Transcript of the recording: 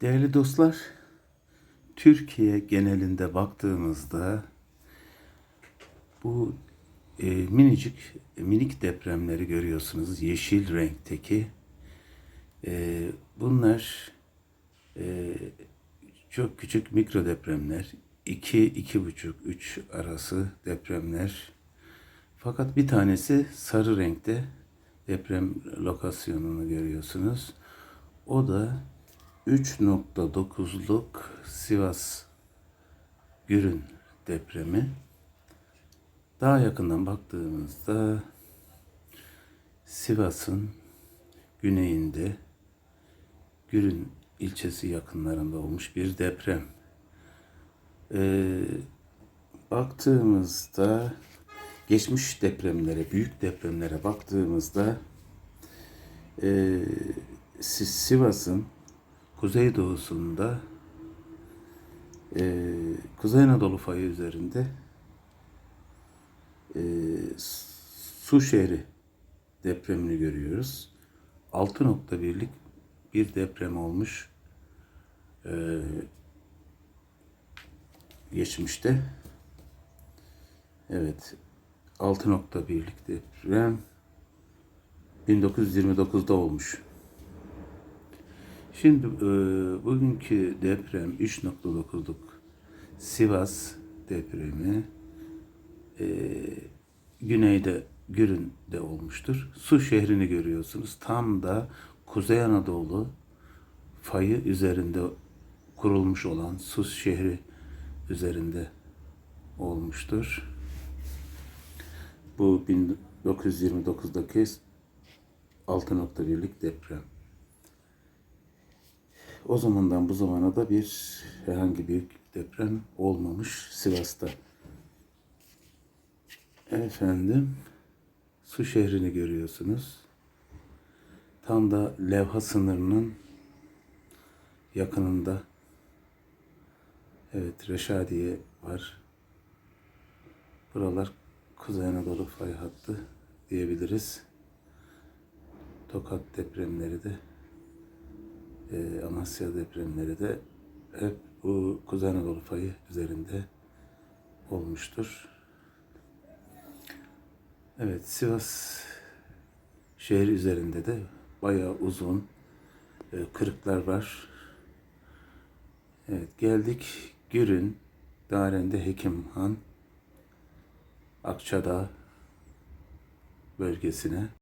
Değerli dostlar, Türkiye genelinde baktığımızda bu e, minicik, minik depremleri görüyorsunuz. Yeşil renkteki. E, bunlar e, çok küçük mikro depremler. 2, iki, buçuk, 3 arası depremler. Fakat bir tanesi sarı renkte deprem lokasyonunu görüyorsunuz. O da 3.9'luk Sivas Gürün depremi. Daha yakından baktığımızda Sivas'ın güneyinde Gürün ilçesi yakınlarında olmuş bir deprem. Ee, baktığımızda geçmiş depremlere, büyük depremlere baktığımızda e, Si- Sivas'ın kuzeydoğusunda e, Kuzey Anadolu fayı üzerinde e, Su şehri depremini görüyoruz. 6.1'lik bir deprem olmuş e, geçmişte. Evet. 6.1'lik deprem 1929'da olmuş. Şimdi e, bugünkü deprem 3.9'luk Sivas depremi e, güneyde Gürün'de olmuştur. Su şehrini görüyorsunuz. Tam da Kuzey Anadolu fayı üzerinde kurulmuş olan Sus şehri üzerinde olmuştur. Bu 1929'daki 6.1'lik deprem. O zamandan bu zamana da bir herhangi bir deprem olmamış Sivas'ta. Efendim, su şehrini görüyorsunuz. Tam da levha sınırının yakınında. Evet, Reşadiye var. Buralar Kuzey Anadolu fay hattı diyebiliriz. Tokat depremleri de e, Amasya depremleri de hep bu Kuzey Anadolu fayı üzerinde olmuştur. Evet, Sivas şehir üzerinde de bayağı uzun e, kırıklar var. Evet, geldik Gürün, Daren'de Hekimhan, Akçadağ bölgesine.